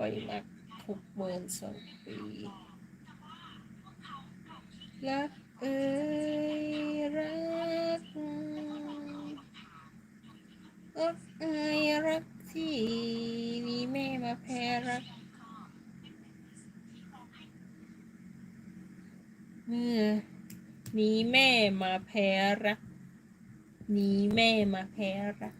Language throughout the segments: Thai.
ล่อยมักทุกเมินสองปีรักเอ้ยรักรักเอ้ยรักที่มีแม่มาแพ้รักเมื่อมีแม่มาแพ้รัก มีแม่มาแพ้รัก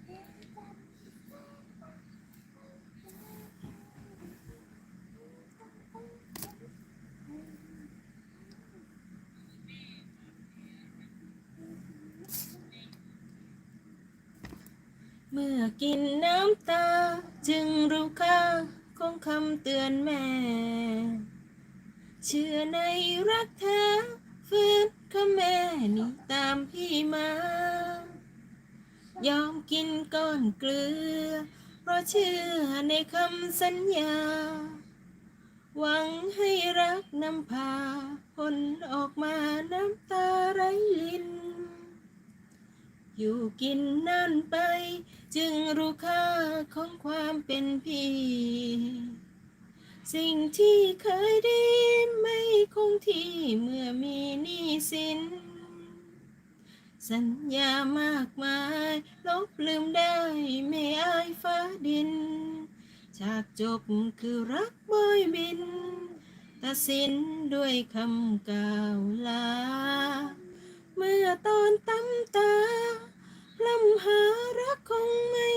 อกินน้ำตา จึงรู้ค่าของคำเตือนแม่ เชื่อในรักแท้ฝืนคำแม่นี่ตามพี่มา ยอมกินก้อนเกลือ เพราะเชื่อในคำสัญญา หวังให้รักนำพาผลออกมาน้ำตาไหรลินอยู่กินนานไป จึงรู้ค่าของความเป็นพี่ สิ่งที่เคยได้ไม่คงที่เมื่อมีหนี้สิน สัญญามากมาย ลบลืมได้ไม่อายฟ้าดิน จากจบคือรักบอยบินตัดสินด้วยคำกล่าวลา เมื่อตอนตั้มตาลำหารักคงไม่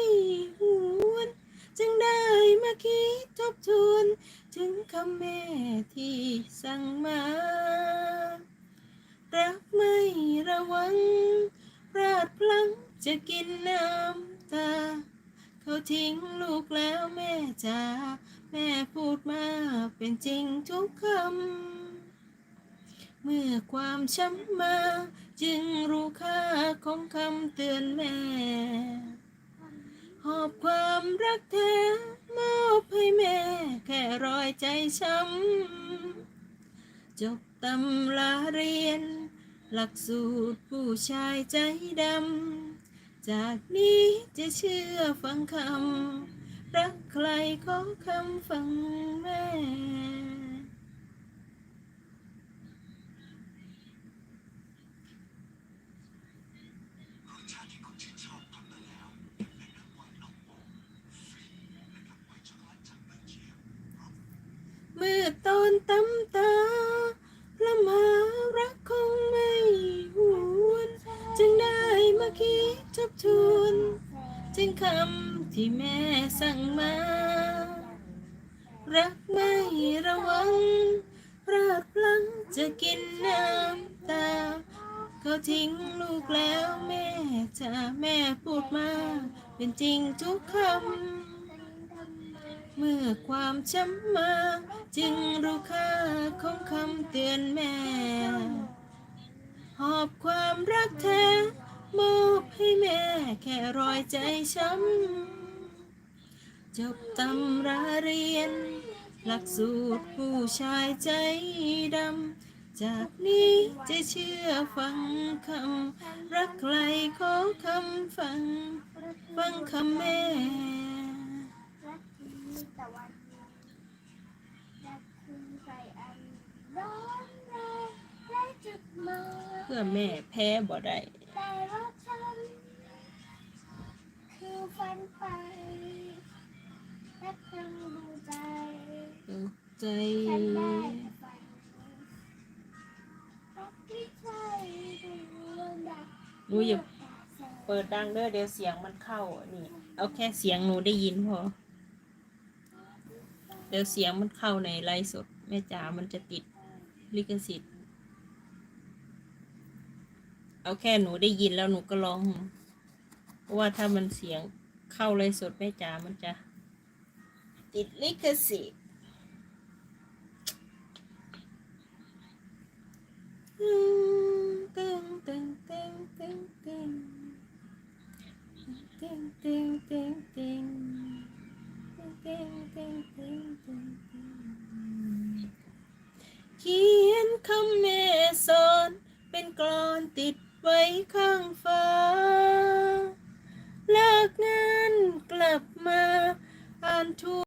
หวน จึงได้มาคิดทบทวน ถึงคำ แม่ที่สั่งมา รักไม่ระวังพลาดพลั้งจะกินน้ำตา เขาทิ้งลูกแล้วแม่จ๋าแม่พูดมาเป็นจริงทุกคำ เมื่อความช้ำมา จึงรู้ค่าของคำเตือนแม่ หอบความรักแท้มอบให้แม่ แค่รอยใจช้ำ จบตำลาเรียน หลักสูตรผู้ชายใจดำ จากนี้จะเชื่อฟังคำ รักใครขอคำฟังแม่ เมื่อตอนตำตาละมารักคงไม่หวนจึงได้มาคิดทบทวนถึงคำที่แม่สั่งมา รักไม่ระวังพลาดพลั้งจะกินน้ำตา เขาทิ้งลูกแล้วแม่จะแม่พูดมา เป็นจริงทุกคำ เมื่อความช้ำมา จึงรู้ค่าของคำเตือนแม่ หอบความรักแท้มอบให้แม่แค่รอยใจช้ำ จบตำราเรียน หลักสูตรผู้ชายใจดำ จากนี้จะเชื่อฟังคำ รักใครขอคำฟัง ฟังคำแม่ คือตะวันรักคือไฟอันร้อนแรงและจุดหมายเพื่อแม่แพ้บ่ได้แต่ว่าฉันคือฝันไปและเพิ่งดูใจใจฉันได้แต่ฝันรักที่ใช่ดูเรื่องดักหนูอย่าเปิดดังเด้อเดี๋ยวเสียงมันเข้านี่ เอาแค่เสียงหนูได้ยินพอ ดี๋ยวเสียงมันเข้าในไลฟ์สดแม่จ๋ามันจะติดลิขสิทธิ์ เอาแค่หนูได้ยินแล้วหนูก็ร้อง เพราะว่าถ้ามันเสียงเข้าไลฟ์สดแม่จ๋ามันจะ ติดลิขสิทธิ์ตึงตึงตึงตึงตึงตึงตึงตึงตึง เขียนคำแม่สอนเป็นกรอนติดไว้ข้างฟ้า เลิกงานกลับมาอ่านทุก